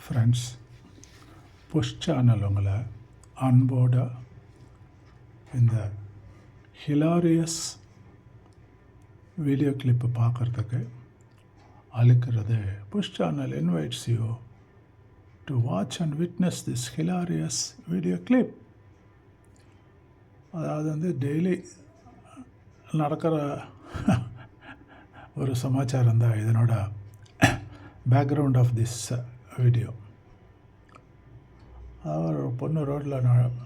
Friends push channel உங்களை அன்போட இந்த ஹிலாரியஸ் வீடியோ கிளிப்பு பார்க்குறதுக்கு அழுக்கிறது. Push channel invites you to watch and witness this hilarious video clip அதாவது வந்து டெய்லி நடக்கிற ஒரு சமாச்சாரம் தான் இதனோட பேக்ரவுண்ட் ஆஃப் திஸ் வீடியோ அதாவது ஒரு பொண்ணு ரோட்டில் நான்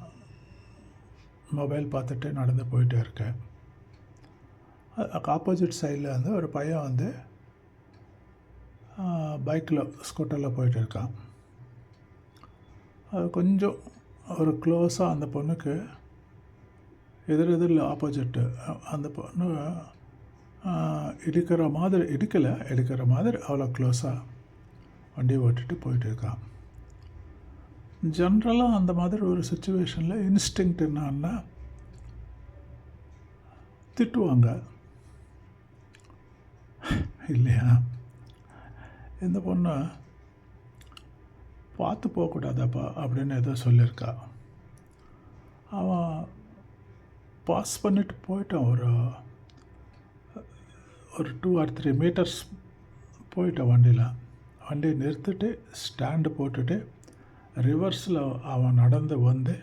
மொபைல் பார்த்துட்டு நடந்து போயிட்டே இருக்கேன் ஆப்போசிட் சைடில் வந்து ஒரு பையன் வந்து பைக்கில் ஸ்கூட்டரில் போயிட்டு இருக்கான். அது கொஞ்சம் ஒரு க்ளோஸாக அந்த பொண்ணுக்கு எதிர் எதிரில் ஆப்போசிட்டு அந்த பொண்ணு இடிக்கிற மாதிரி இடிக்கலை இடிக்கிற மாதிரி அவ்வளோ க்ளோஸாக வண்டி ஓட்டிட்டு போயிட்டு இருக்கான் ஜென்ரலாக அந்த மாதிரி ஒரு சுச்சுவேஷனில் இன்ஸ்டிங்க்ட் என்னன்னா திட்டுவாங்க. இல்லையா? இந்த பொண்ணு பார்த்து போகக்கூடாதாப்பா அப்படின்னு ஏதோ சொல்லியிருக்கா. அவன் பாஸ் பண்ணிட்டு போயிட்டான். ஒரு ஒரு டூ ஆர் த்ரீ மீட்டர்ஸ் போயிட்டான் வண்டியில். வண்டியை நிறுத்திட்டு ஸ்டாண்டு போட்டுட்டு ரிவர்ஸில் அவன் நடந்து வந்து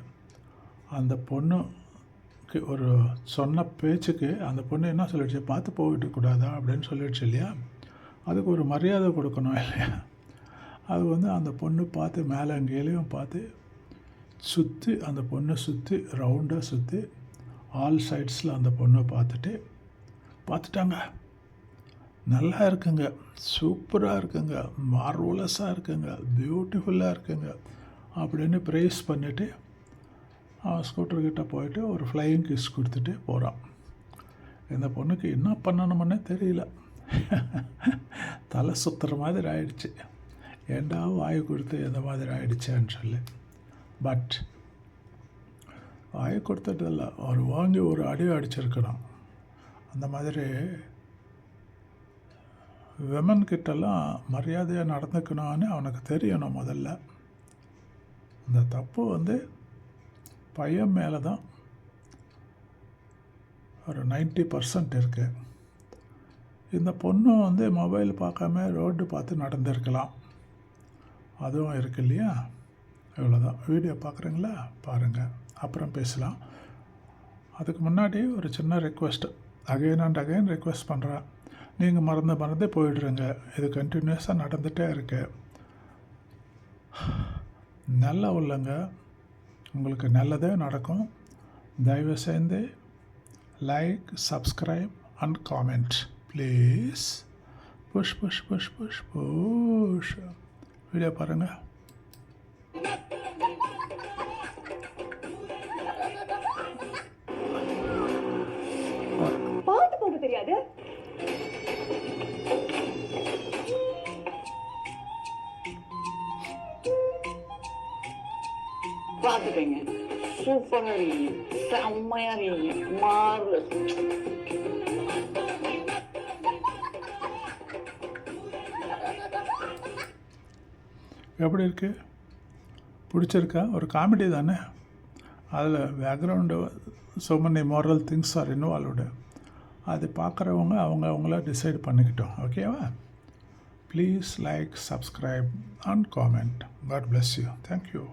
அந்த பொண்ணுக்கு ஒரு சொன்ன பேச்சுக்கு அந்த பொண்ணு என்ன சொல்லிடுச்சு பார்த்து போயிட்டு கூடாதா? அப்படின்னு சொல்லிடுச்சு இல்லையா? அதுக்கு ஒரு மரியாதை கொடுக்கணும் இல்லையா? அது வந்து அந்த பொண்ணு பார்த்து மேலே அங்கேயும் பார்த்து சுற்றி அந்த பொண்ணை சுற்றி ரவுண்டாக சுற்றி ஆல் சைட்ஸில் அந்த பொண்ணை பார்த்துட்டு பார்த்துட்டாங்க. நல்லா இருக்குங்க சூப்பராக இருக்குங்க மார்வலஸாக இருக்குங்க. பியூட்டிஃபுல்லாக இருக்குங்க. அப்படின்னு ப்ரைஸ் பண்ணிவிட்டு அவன் ஸ்கூட்டர்கிட்ட போயிட்டு ஒரு ஃப்ளையிங் கிஸ் கொடுத்துட்டு போகிறான். இந்த பொண்ணுக்கு என்ன பண்ணணுமுன்னே தெரியல. தலை சுற்றுற மாதிரி ஆயிடுச்சு. ஏண்டா வாய் கொடுத்து எந்த மாதிரி ஆயிடுச்சேன்னு சொல்லி. பட் வாய் கொடுத்துட்டதில்ல அவர் வாங்கி ஒரு அடி அடிச்சிருக்கணும் அந்த மாதிரி விமன் கிட்டலாம் மரியாதையாக நடந்துக்கணும்னு அவனுக்கு தெரியணும் முதல்ல. அந்த தப்பு வந்து பையன் மேலே தான் ஒரு நைன்ட்டி பர்சன்ட் இருக்குது இந்த பொண்ணும் வந்து மொபைல் பார்க்காம ரோடு பார்த்து நடந்திருக்கலாம். அதுவும் இருக்கு இல்லையா? இவ்வளோதான் வீடியோ பார்க்குறீங்களா? பாருங்கள் அப்புறம் பேசலாம். அதுக்கு முன்னாடி ஒரு சின்ன request again and again request பண்ணுறேன் நீங்கள் மறந்து மறந்து போயிடுறீங்க. இது கண்டினியூஸாக நடந்துகிட்டே இருக்கு. நல்ல உள்ளங்க. உங்களுக்கு நல்லதே நடக்கும். தயவு செய்து like subscribe and comment please Push Push Push Push Push video பாருங்கள் பாட்டு போட தெரியாது? பார்த்துட்டேங்க. சூப்பராக இருக்கீங்க. செம்மையாக இருக்கீங்க. மார்வலஸ் எப்படி இருக்கு? பிடிச்சிருக்கா? ஒரு காமெடி தானே? அதில் background so many moral things are involved அது பார்க்குறவங்க அவங்க அவங்கள டிசைட் பண்ணிக்கிட்டோம். ஓகேவா please like subscribe and comment God bless you thank you